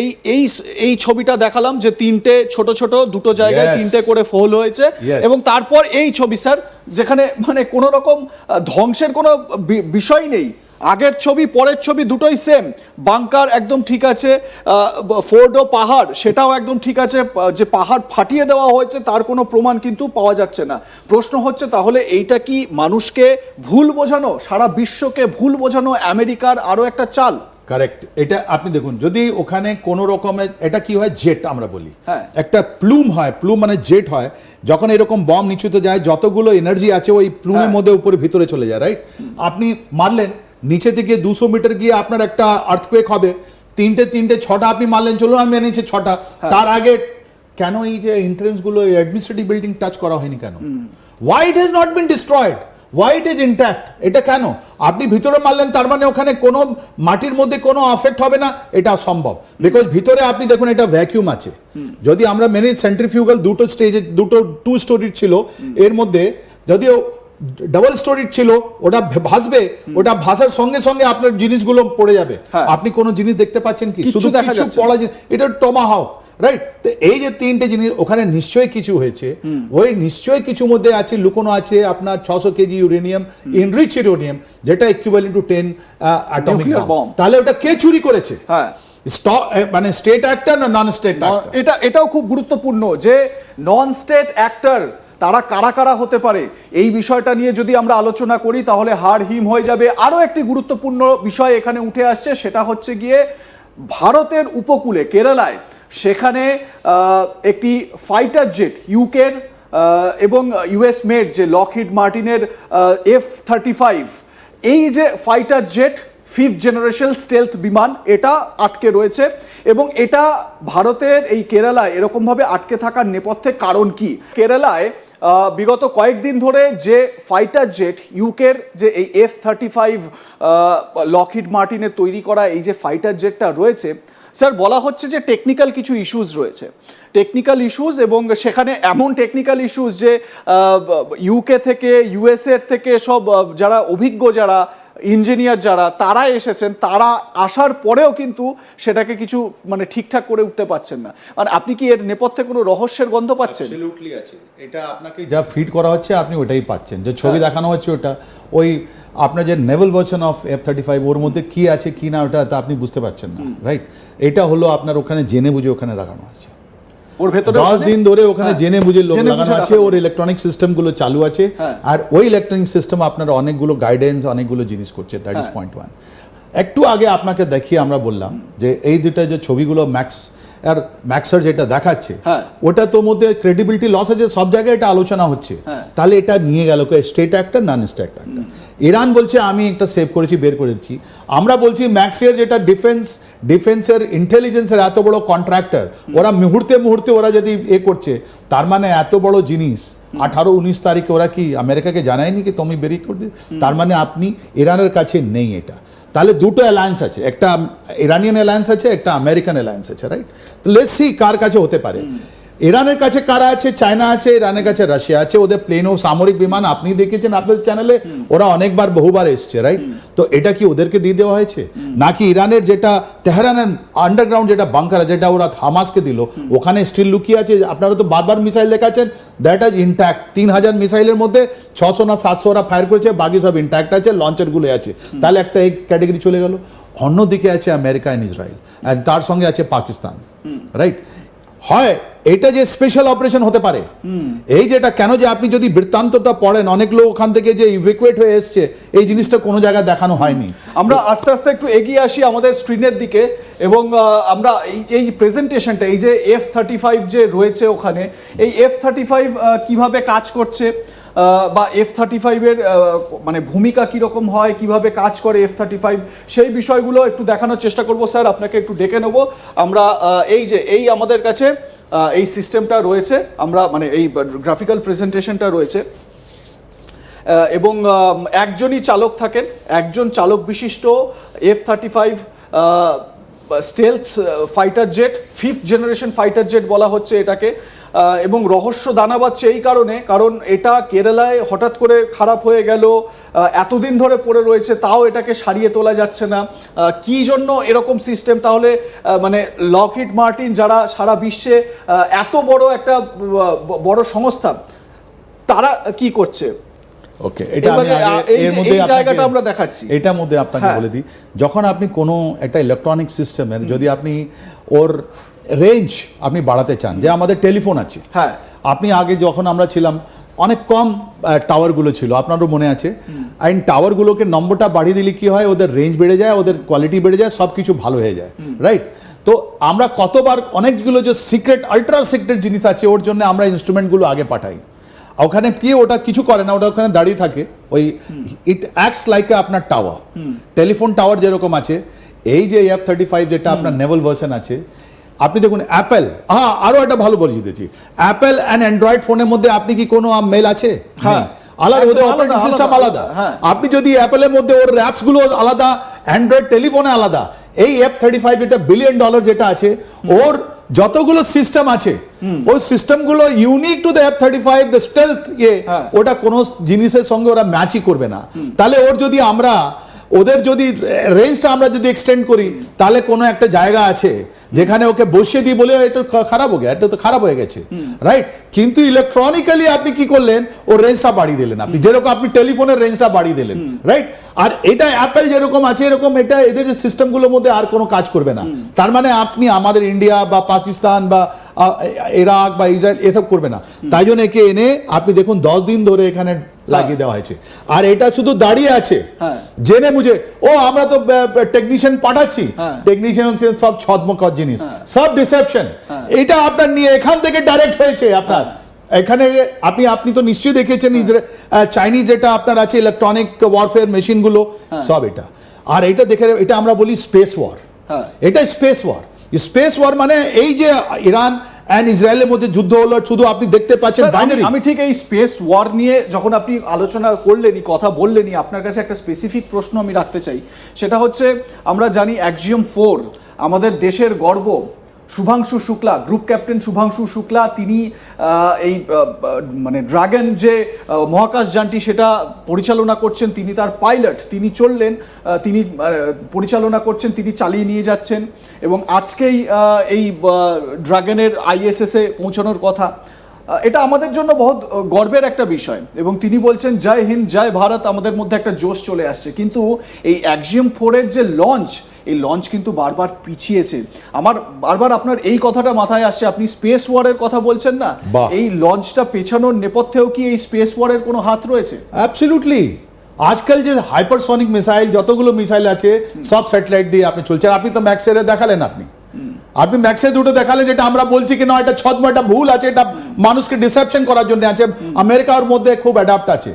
এই এই এই ছবিটা দেখালাম যে তিনটে ছোট ছোট দুটো জায়গায় তিনটে করে ফোল হয়েছে এবং তারপর এই ছবি স্যার যেখানে মানে কোনো রকম ধ্বংসের কোনো বিষয় নেই। আগের ছবি পরের ছবি দুটোই সেম বাংকার একদম ঠিক আছে ফোর্ড ও পাহাড় সেটাও একদম ঠিক আছে যে পাহাড় ফাটিয়ে দেওয়া হয়েছে তার কোনো প্রমাণ কিন্তু পাওয়া যাচ্ছে না। প্রশ্ন হচ্ছে তাহলে এইটা কি মানুষকে ভুল বোঝানো সারা বিশ্বকে ভুল বোঝানো আমেরিকার আরও একটা চাল? কারেক্ট এটা আপনি দেখুন যদি ওখানে কোনো রকমের এটা কি হয়? জেট আমরা বলি। হ্যাঁ। একটা প্লুম হয় প্লুম মানে জেট হয় যখন এরকম বম নিচুতে যায় যতগুলো এনার্জি আছে ওই প্লুমের হ্যাঁ। মধ্যে উপরে ভিতরে চলে যায় রাইট আপনি মারলেন নিচে থেকে দুশো মিটার গিয়ে আপনার একটা আর্থকোয়েক হবে। তিনটে তিনটে ছটা আপনি মারলেন চলুন আমি এনেছি ছটা। হ্যাঁ। তার আগে কেন এই যে এন্ট্রেন্সগুলো অ্যাডমিনিস্ট্রেটিভ বিল্ডিং টাচ করা হয়নি কেন? Why it has not been destroyed why it is intact এটা কেন? আপনি ভিতরে মারলেন তার মানে ওখানে কোনো মাটির মধ্যে কোনো আফেক্ট হবে না এটা সম্ভব। বিকজ ভিতরে আপনি দেখুন এটা ভ্যাকিউম আছে। যদি আমরা মেনে সেন্ট্রিফিউগাল দুটো স্টেজে দুটো টু স্টোরির ছিল এর মধ্যে যদিও ডাবল স্টোরির ছিল ওটা ভাসবে ওটা ভাসার সঙ্গে সঙ্গে আপনার জিনিসগুলো পড়ে যাবে। হ্যাঁ। আপনি কোনো জিনিস দেখতে পাচ্ছেন কি? শুধু কিছু পড়া এটা টমাহাউক রাইট তো এই যে তিনটে জিনিস ওখানে নিশ্চয়ই কিছু হয়েছে। ওই নিশ্চয়ই কিছু মধ্যে আছে লুকোনো আছে আপনার ছশো কেজি ইউরেনিয়াম ইনরিচ ইউরেনিয়াম যেটা ইকুইভ্যালেন্ট টু টেন অ্যাটমিক। তাহলে ওটা কে চুরি করেছে? হ্যাঁ। মানে স্টেট অ্যাক্টর না নন স্টেট এটা এটাও খুব গুরুত্বপূর্ণ যে নন স্টেট অ্যাক্টর তারা কারা কারা হতে পারে? এই বিষয়টা নিয়ে যদি আমরা আলোচনা করি, তাহলে হার হিম হয়ে যাবে। আরও একটি গুরুত্বপূর্ণ বিষয় এখানে উঠে আসছে, সেটা হচ্ছে গিয়ে ভারতের উপকূলে, কেরালায়, সেখানে একটি ফাইটার জেট ইউকের এবং ইউএস মেড যে লকহিড মার্টিনের এফ থার্টি ফাইভ এই যে fighter jet fifth generation stealth বিমান, এটা আটকে রয়েছে। এবং এটা ভারতের এই কেরালায় এরকমভাবে আটকে থাকার নেপথ্যে কারণ কি? কেরালায় বিগত কয়েকদিন ধরে যে ফাইটার জেট ইউকের যে এই এফ থার্টি ফাইভ লকহিড মার্টিনের তৈরি করা এই যে ফাইটার জেটটা রয়েছে, স্যার বলা হচ্ছে যে টেকনিক্যাল কিছু ইস্যুস রয়েছে। টেকনিক্যাল ইস্যুস এবং সেখানে এমন টেকনিক্যাল ইস্যুস যে ইউকে থেকে ইউএসএর থেকে সব যারা অভিজ্ঞ যারা ইঞ্জিনিয়ার যারা তারা এসেছেন তারা আসার পরেও কিন্তু সেটাকে কিছু মানে ঠিকঠাক করে উঠতে পারছেন না। মানে আপনি কি এর নেপথ্যে কোনো রহস্যের গন্ধ পাচ্ছেন? আছে। এটা আপনাকে যা ফিড করা হচ্ছে আপনি ওটাই পাচ্ছেন। যে ছবি দেখানো হচ্ছে ওটা ওই আপনার যে naval version of F thirty five ওর মধ্যে কি আছে কি না ওটা তা আপনি বুঝতে পারছেন না রাইট এটা হলো আপনার ওখানে জেনে বুঝে ওখানে লাগানো আছে ওর ভেতরে দশ ওখানে- দিন ধরে ওখানে হ্যাঁ, জেনে বুঝে লোক লাগানো আছে ওর ইলেকট্রনিক সিস্টেমগুলো চালু আছে হ্যাঁ। আর ওই ইলেকট্রনিক সিস্টেম আপনার অনেকগুলো গাইডেন্স অনেকগুলো জিনিস করছে দ্যাট ইজ। পয়েন্ট ওয়ান একটু আগে আপনাকে দেখিয়ে আমরা বললাম যে এই দুটা যে ছবিগুলো ম্যাক্স আর ম্যাক্সার যেটা দেখাচ্ছে হ্যাঁ। ওটা তো মধ্যে ক্রেডিবিলিটি লস আছে সব জায়গায় এটা আলোচনা হচ্ছে। তাহলে এটা নিয়ে গেল স্টেট একটা নন স্টেট একটা ইরান বলছে আমি একটা সেভ করেছি বের করেছি আমরা বলছি ম্যাক্সের যেটা ডিফেন্স ডিফেন্সের ইন্টেলিজেন্সের এত বড় কন্ট্রাক্টর ওরা মুহূর্তে মুহূর্তে ওরা যদি এ করছে তার মানে এত বড় জিনিস আঠারো উনিশ তারিখে ওরা কি আমেরিকাকে জানায়নি কি তুমি বেরিয়ে করে দিও তার মানে আপনি ইরানের কাছে নেই এটা। তাহলে দুটো অ্যালায়েন্স আছে একটা ইরানিয়ান অ্যালায়েন্স আছে একটা আমেরিকান অ্যালায়েন্স আছে রাইট তো লেটস সি কার কাছে হতে পারে। ইরানের কাছে কারা আছে? চায়না আছে, ইরানের কাছে রাশিয়া আছে। ওদের প্লেন ও সামরিক বিমান আপনি দেখেছেন আপনাদের চ্যানেলে ওরা অনেকবার, বহুবার এসছে রাইট তো এটা কি ওদেরকে দিয়ে দেওয়া হয়েছে? নাকি ইরানের যেটা তেহরানের আন্ডারগ্রাউন্ড যেটা বাংকার যেটা ওরা হামাসকে দিল, ওখানে স্টিল লুকিয়ে আছে? আপনারা তো বারবার মিসাইল দেখাচ্ছেন। দ্যাট ইজ ইন্ট্যাক্ট তিন হাজার মিসাইলের মধ্যে ছশো না সাতশো ওরা ফায়ার করেছে, বাকি সব ইন্ট্যাক্ট আছে লঞ্চারগুলো আছে। তাহলে একটা এই ক্যাটাগরি চলে গেল। অন্যদিকে আছে আমেরিকা অ্যান্ড ইসরায়েল অ্যান্ড তার সঙ্গে আছে পাকিস্তান রাইট হয় এটা যে স্পেশাল অপারেশন হতে পারে। এই যেটা কেন যে আপনি যদি বৃত্তান্তটা পড়েন অনেক লোক ওখান থেকে যে ইভেকুয়েট হয়ে এসছে এই জিনিসটা কোনো জায়গায় দেখানো হয়নি। আমরা আস্তে আস্তে একটু এগিয়ে আসি আমাদের স্ক্রিনের দিকে এবং আমরা এই এই প্রেজেন্টেশনটা এই যে এফ থার্টি ফাইভ যে রয়েছে ওখানে এই এফ থার্টি ফাইভ কীভাবে কাজ করছে বা এফ থার্টি ফাইভের মানে ভূমিকা কীরকম হয়, কীভাবে কাজ করে এফ থার্টি ফাইভ সেই বিষয়গুলো একটু দেখানোর চেষ্টা করব, স্যার। আপনাকে একটু ডেকে নেব। আমরা এই যে, এই আমাদের কাছে এই সিস্টেমটা রয়েছে। আমরা মানে এই গ্রাফিক্যাল প্রেজেন্টেশনটা রয়েছে। এবং একজনই চালক থাকেন। একজন চালক বিশিষ্ট F thirty five stealth fighter jet fifth generation fighter jet বলা হচ্ছে এটাকে। এবং রহস্য দানা বাচ্ছে এই কারণে কারণ এটা কেরালায় হঠাৎ করে খারাপ হয়ে গেল এতদিন ধরে পড়ে রয়েছে তাও এটাকে সারিয়ে তোলা যাচ্ছে না কি জন্য এরকম সিস্টেম তাহলে মানে লকহিড মার্টিন যারা সারা বিশ্বে এত বড় একটা বড় সংস্থা তারা কি করছে ওকে এটা আমি এর মধ্যে জায়গাটা আমরা দেখাচ্ছি। এটার মধ্যে আপনাকে হ্যাঁ। বলে দিই যখন আপনি কোনো একটা ইলেকট্রনিক সিস্টেমের যদি আপনি ওর রেঞ্জ আপনি বাড়াতে চান যে আমাদের টেলিফোন আছে। হ্যাঁ। আপনি আগে যখন আমরা ছিলাম অনেক কম টাওয়ারগুলো ছিল আপনারও মনে আছে। অ্যান্ড টাওয়ারগুলোকে নম্বরটা বাড়িয়ে দিলে কি হয় ওদের রেঞ্জ বেড়ে যায় ওদের কোয়ালিটি বেড়ে যায় সব কিছু ভালো হয়ে যায় রাইট তো আমরা কতবার অনেকগুলো যে সিক্রেট আল্ট্রা সিক্রেট জিনিস আছে ওর জন্য আমরা ইনস্ট্রুমেন্টগুলো আগে পাঠাই। ওখানে কি ওটা কিছু করে না ওটা ওখানে দাঁড়িয়ে থাকে ওই ইট অ্যাক্টস লাইক আপনার টাওয়ার টেলিফোন টাওয়ার যেরকম আছে এই যে এফ থার্টি ফাইভ যেটা আপনার নেভেল ভার্সন আছে আপনি দেখুন অ্যাপেল হ্যাঁ আরও একটা ভালো বলে দিতেছি অ্যাপেল অ্যান্ড অ্যান্ড্রয়েড ফোনের মধ্যে আপনি কি কোনো মেল আছে? হ্যাঁ। আলাদা ওদের অপারেটিং সিস্টেম আলাদা, হ্যাঁ। আপনি যদি অ্যাপেলের মধ্যে ওর র্যাপসগুলো আলাদা অ্যান্ড্রয়েড টেলিফোনে আলাদা এই এফ থার্টি ফাইভ এটা বিলিয়ন ডলার যেটা আছে ওর যতগুলো সিস্টেম আছে ওই সিস্টেমগুলো unique to the F thirty five the stealth ইয়ে। ওটা কোনো জিনিসের সঙ্গে ওরা ম্যাচই করবে না। তাহলে ওর যদি আমরা ওদের যদি রেঞ্জটা আমরা যদি এক্সটেন্ড করি তাহলে কোনো একটা জায়গা আছে যেখানে ওকে বসিয়ে দিই বলে এটা খারাপ হয়ে গেছে এটা তো খারাপ হয়ে গেছে রাইট কিন্তু ইলেকট্রনিক্যালি আপনি কি করলেন ও রেঞ্জটা বাড়িয়ে দিলেন আপনি যেরকম আপনি টেলিফোনের রেঞ্জটা বাড়িয়ে দিলেন রাইট আর এটা অ্যাপেল যেরকম আছে এরকম এটা এদের যে সিস্টেমগুলোর মধ্যে আর কোনো কাজ করবে না। তার মানে আপনি আমাদের ইন্ডিয়া বা পাকিস্তান বা ইরাক বা ইসরায়েল এসব করবে না। তাই জন্য একে এনে আপনি দেখুন দশ দিন ধরে এখানে লাগিয়ে দেওয়া হয়েছে। আর এটা শুধু দাঁড়িয়ে আছে। হ্যাঁ। জেনে বুঝে ও আমরা তো টেকনিশিয়ান পাঠাচ্ছি। হ্যাঁ। টেকনিশিয়ান হচ্ছে সব ছদমকর জিনিস সব ডিসেপশন এটা আপনার নিয়ে এখান থেকে ডাইরেক্ট হয়েছে আপনার। এখানে আপনি আপনি তো নিশ্চয়ই দেখেছেন চাইনিজ যেটা আপনার আছে ইলেকট্রনিক ওয়ারফেয়ার মেশিনগুলো সব এটা। আর এটা দেখে এটা আমরা বলি স্পেস ওয়ার হ্যাঁ। এটা স্পেস ওয়ার স্পেস ওয়ার মানে এই যে ইরান অ্যান্ড ইসরায়েলের মধ্যে যুদ্ধ হলো শুধু আপনি দেখতে পাচ্ছেন বাইনারি আমি ঠিক এই স্পেস ওয়ার নিয়ে যখন আপনি আলোচনা করলেনই কথা বললেনই আপনার কাছে একটা স্পেসিফিক প্রশ্ন আমি রাখতে চাই। সেটা হচ্ছে আমরা জানি অ্যাক্সিয়াম ফোর আমাদের দেশের গর্ব। শুভাংশু শুক্লা, গ্রুপ ক্যাপ্টেন শুভাংশু শুক্লা, তিনি এই মানে ড্রাগন যে মহাকাশ যানটি সেটা পরিচালনা করছেন, তিনি তার পাইলট, তিনি চললেন তিনি পরিচালনা করছেন, তিনি চালিয়ে নিয়ে যাচ্ছেন। এবং আজকেই এই ড্রাগনের আইএসএসে পৌঁছানোর কথা। এটা আমাদের জন্য বহুত গর্বের একটা বিষয়। এবং তিনি বলছেন জয় হিন্দ জয় ভারত। আমাদের মধ্যে একটা জোশ চলে আসছে। কিন্তু এই অ্যাক্সিয়াম ফোরের যে লঞ্চ এই লঞ্চ কিন্তু বারবার পিছিয়েছে। আমার বারবার আপনার এই কথাটা মাথায় আসছে। আপনি স্পেস ওয়ারের কথা বলছেন না। এই লঞ্চটা পেছানোর নেপথ্যেও কি এই স্পেস ওয়ারের কোনো হাত রয়েছে? অ্যাবসলিউটলি আজকাল যে হাইপারসনিক মিসাইল যতগুলো মিসাইল আছে সব স্যাটেলাইট দিয়ে আপনি চলছে আর আপনি তো ম্যাক্সের দেখালেন আপনি। আপনি ম্যাক্সে দুটো দেখালে যেটা আমরা বলছি কি না, এটা ছদ্ম, এটা ভুল আছে, এটা মানুষকে ডিসেপশন করার জন্য আছে। আমেরিকার মধ্যে খুব অ্যাডাপ্ট আছে।